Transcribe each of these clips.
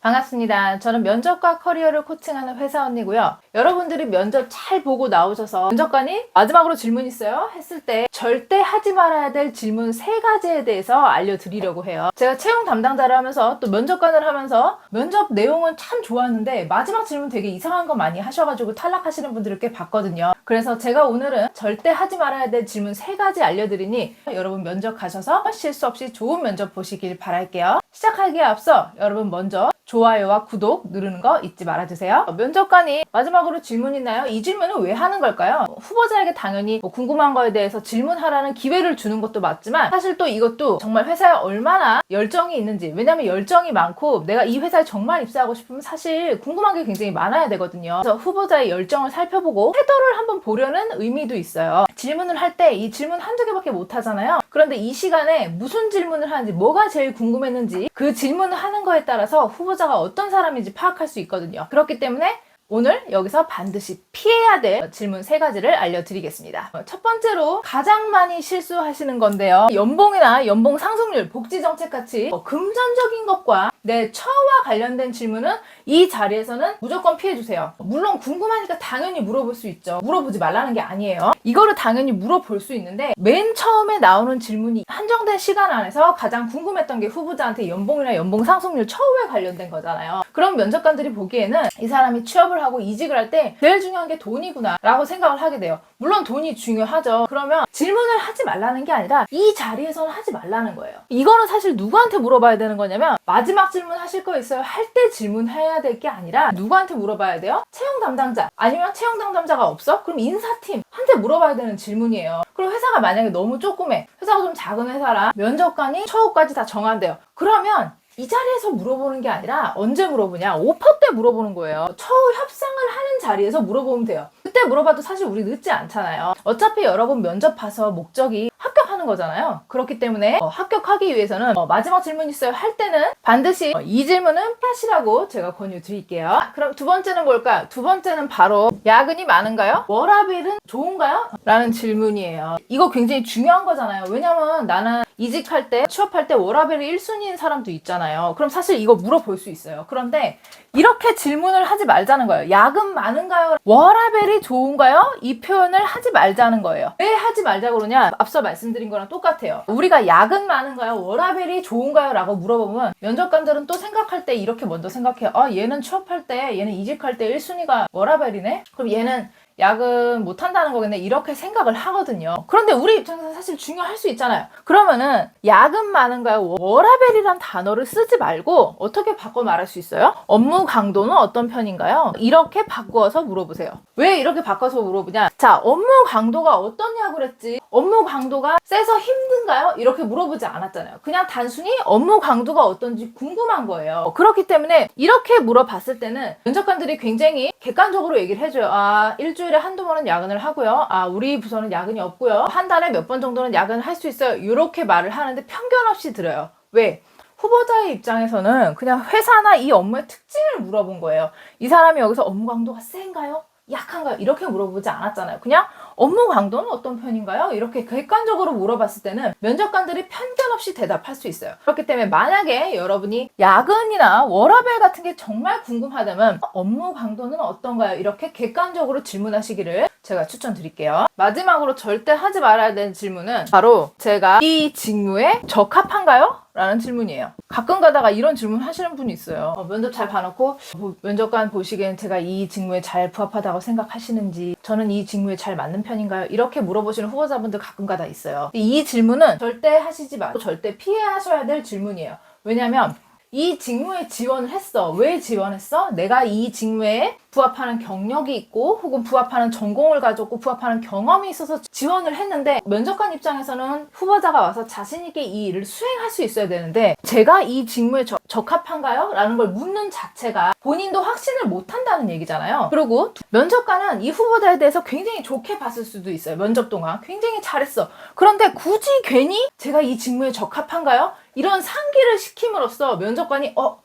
반갑습니다. 저는 면접과 커리어를 코칭하는 회사 언니고요. 여러분들이 면접 잘 보고 나오셔서 면접관이 마지막으로 질문 있어요? 했을 때 절대 하지 말아야 될 질문 세 가지에 대해서 알려드리려고 해요. 제가 채용 담당자를 하면서 또 면접관을 하면서 면접 내용은 참 좋았는데 마지막 질문 되게 이상한 거 많이 하셔가지고 탈락하시는 분들을 꽤 봤거든요. 그래서 제가 오늘은 절대 하지 말아야 될 질문 세 가지 알려드리니 여러분 면접 가셔서 실수 없이 좋은 면접 보시길 바랄게요. 시작하기에 앞서 여러분 먼저 좋아요와 구독 누르는 거 잊지 말아주세요. 면접관이 마지막으로 질문 있나요? 이 질문은 왜 하는 걸까요? 후보자에게 당연히 뭐 궁금한 거에 대해서 질문하라는 기회를 주는 것도 맞지만 사실 또 이것도 정말 회사에 얼마나 열정이 있는지 왜냐면 열정이 많고 내가 이 회사에 정말 입사하고 싶으면 사실 궁금한 게 굉장히 많아야 되거든요. 그래서 후보자의 열정을 살펴보고 태도를 한번 보려는 의미도 있어요. 질문을 할 때 이 질문 한두 개밖에 못 하잖아요. 그런데 이 시간에 무슨 질문을 하는지 뭐가 제일 궁금했는지 그 질문을 하는 거에 따라서 후보자가 어떤 사람인지 파악할 수 있거든요. 그렇기 때문에 오늘 여기서 반드시 피해야 될 질문 세 가지를 알려드리겠습니다. 첫 번째로 가장 많이 실수하시는 건데요. 연봉이나 연봉 상승률, 복지 정책 같이 뭐 금전적인 것과 내 처와 관련된 질문은 이 자리에서는 무조건 피해주세요. 물론 궁금하니까 당연히 물어볼 수 있죠. 물어보지 말라는 게 아니에요. 이거를 당연히 물어볼 수 있는데 맨 처음에 나오는 질문이 한정된 시간 안에서 가장 궁금했던 게 후보자한테 연봉이나 연봉 상승률 처우에 관련된 거잖아요. 그럼 면접관들이 보기에는 이 사람이 취업을 하고 이직을 할 때 제일 중요한 게 돈이구나 라고 생각을 하게 돼요. 물론 돈이 중요하죠. 그러면 질문을 하지 말라는 게 아니라 이 자리에서는 하지 말라는 거예요. 이거는 사실 누구한테 물어봐야 되는 거냐면 마지막 질문 하실 거 있어요. 할 때 질문해야 될 게 아니라 누구한테 물어봐야 돼요? 채용 담당자 아니면 채용 담당자가 없어? 그럼 인사팀 한테 물어봐야 되는 질문이에요. 그럼 회사가 만약에 너무 조그매 회사가 좀 작은 회사라 면접관이 처우까지 다 정한대요. 그러면 이 자리에서 물어보는 게 아니라 언제 물어보냐? 오퍼 때 물어보는 거예요. 처우 협상을 하는 자리에서 물어보면 돼요. 그때 물어봐도 사실 우리 늦지 않잖아요. 어차피 여러분 면접 봐서 목적이 합격하는 거잖아요. 그렇기 때문에 어, 합격하기 위해서는 어, 마지막 질문 있어요 할 때는 반드시 어, 이 질문은 하시라고 제가 권유 드릴게요. 그럼 두 번째는 뭘까요? 두 번째는 바로 야근이 많은가요? 워라벨은 좋은가요? 라는 질문이에요. 이거 굉장히 중요한 거잖아요. 왜냐면 나는 이직할 때 취업할 때 워라벨이 1순위인 사람도 있잖아요. 그럼 사실 이거 물어볼 수 있어요. 그런데 이렇게 질문을 하지 말자는 거예요. 야근 많은가요? 워라벨이 좋은가요? 이 표현을 하지 말자는 거예요. 왜 하지 말자 그러냐? 앞서 말씀드린 거랑 똑같아요. 우리가 야근 많은가요? 워라벨이 좋은가요? 라고 물어보면 면접관들은 또 생각할 때 이렇게 먼저 생각해요. 아, 얘는 취업할 때, 얘는 이직할 때 1순위가 워라벨이네? 그럼 얘는 야근 못 한다는 거겠네 이렇게 생각을 하거든요. 그런데 우리 입장에서 사실 중요할 수 있잖아요. 그러면은 야근 많은가요? 워라벨이란 단어를 쓰지 말고 어떻게 바꿔 말할 수 있어요? 업무 강도는 어떤 편인가요? 이렇게 바꿔서 물어보세요. 왜 이렇게 바꿔서 물어보냐? 자, 업무 강도가 어떠냐고 그랬지. 업무 강도가 세서 힘든가요? 이렇게 물어보지 않았잖아요. 그냥 단순히 업무 강도가 어떤지 궁금한 거예요. 그렇기 때문에 이렇게 물어봤을 때는 면접관들이 굉장히 객관적으로 얘기를 해줘요. 아, 일주일 에 한두 번은 야근을 하고요. 아, 우리 부서는 야근이 없고요. 한 달에 몇 번 정도는 야근을 할 수 있어요. 이렇게 말을 하는데 편견 없이 들어요. 왜? 후보자의 입장에서는 그냥 회사나 이 업무의 특징을 물어본 거예요. 이 사람이 여기서 업무 강도가 센가요? 약한가요? 이렇게 물어보지 않았잖아요. 그냥 업무 강도는 어떤 편인가요? 이렇게 객관적으로 물어봤을 때는 면접관들이 편견 없이 대답할 수 있어요. 그렇기 때문에 만약에 여러분이 야근이나 워라벨 같은 게 정말 궁금하다면 업무 강도는 어떤가요? 이렇게 객관적으로 질문하시기를 제가 추천드릴게요. 마지막으로 절대 하지 말아야 되는 질문은 바로 제가 이 직무에 적합한가요? 라는 질문이에요. 가끔 가다가 이런 질문 하시는 분이 있어요. 어, 면접 잘 봐놓고 뭐, 면접관 보시기엔 제가 이 직무에 잘 부합하다고 생각하시는지 저는 이 직무에 잘 맞는 편인가요? 이렇게 물어보시는 후보자분들 가끔 가다 있어요. 이 질문은 절대 하시지 말고 절대 피해 하셔야 될 질문이에요. 왜냐면 이 직무에 지원을 했어. 왜 지원했어? 내가 이 직무에 부합하는 경력이 있고 혹은 부합하는 전공을 가졌고 부합하는 경험이 있어서 지원을 했는데 면접관 입장에서는 후보자가 와서 자신 있게 이 일을 수행할 수 있어야 되는데 제가 이 직무에 적, 적합한가요? 라는 걸 묻는 자체가 본인도 확신을 못 한다는 얘기잖아요. 그리고 면접관은 이 후보자에 대해서 굉장히 좋게 봤을 수도 있어요. 면접 동안 굉장히 잘했어. 그런데 굳이 괜히 제가 이 직무에 적합한가요? 이런 상기를 시킴으로써 면접관이 어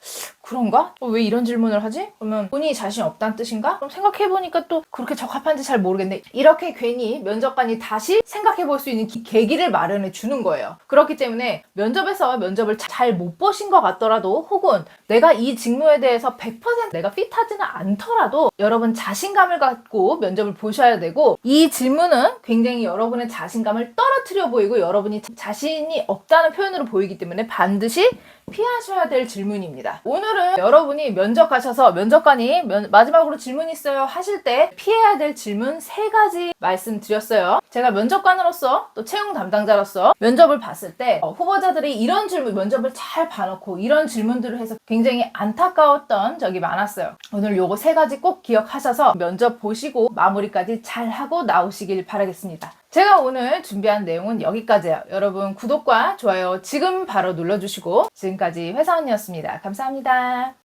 그런가? 어, 왜 이런 질문을 하지? 그러면 본인이 자신 없다는 뜻인가? 그럼 생각해보니까 또 그렇게 적합한지 잘 모르겠네. 이렇게 괜히 면접관이 다시 생각해볼 수 있는 기- 계기를 마련해 주는 거예요. 그렇기 때문에 면접에서 면접을 잘 못 보신 것 같더라도 혹은 내가 이 직무에 대해서 100% 내가 핏하지는 않더라도 여러분 자신감을 갖고 면접을 보셔야 되고 이 질문은 굉장히 여러분의 자신감을 떨어뜨려 보이고 여러분이 자- 자신이 없다는 표현으로 보이기 때문에 반드시 피하셔야 될 질문입니다. 오늘은 여러분이 면접 가셔서 면접관이 면- 마지막으로 질문 있어요 하실 때 피해야 될 질문 세 가지 말씀드렸어요. 제가 면접관으로서 또 채용 담당자로서 면접을 봤을 때 어, 후보자들이 이런 질문 면접을 잘 봐놓고 이런 질문들을 해서 굉장히 안타까웠던 적이 많았어요. 오늘 요거 세 가지 꼭 기억하셔서 면접 보시고 마무리까지 잘 하고 나오시길 바라겠습니다. 제가 오늘 준비한 내용은 여기까지예요. 여러분 구독과 좋아요 지금 바로 눌러주시고 지금까지 회사원이었습니다. 감사합니다.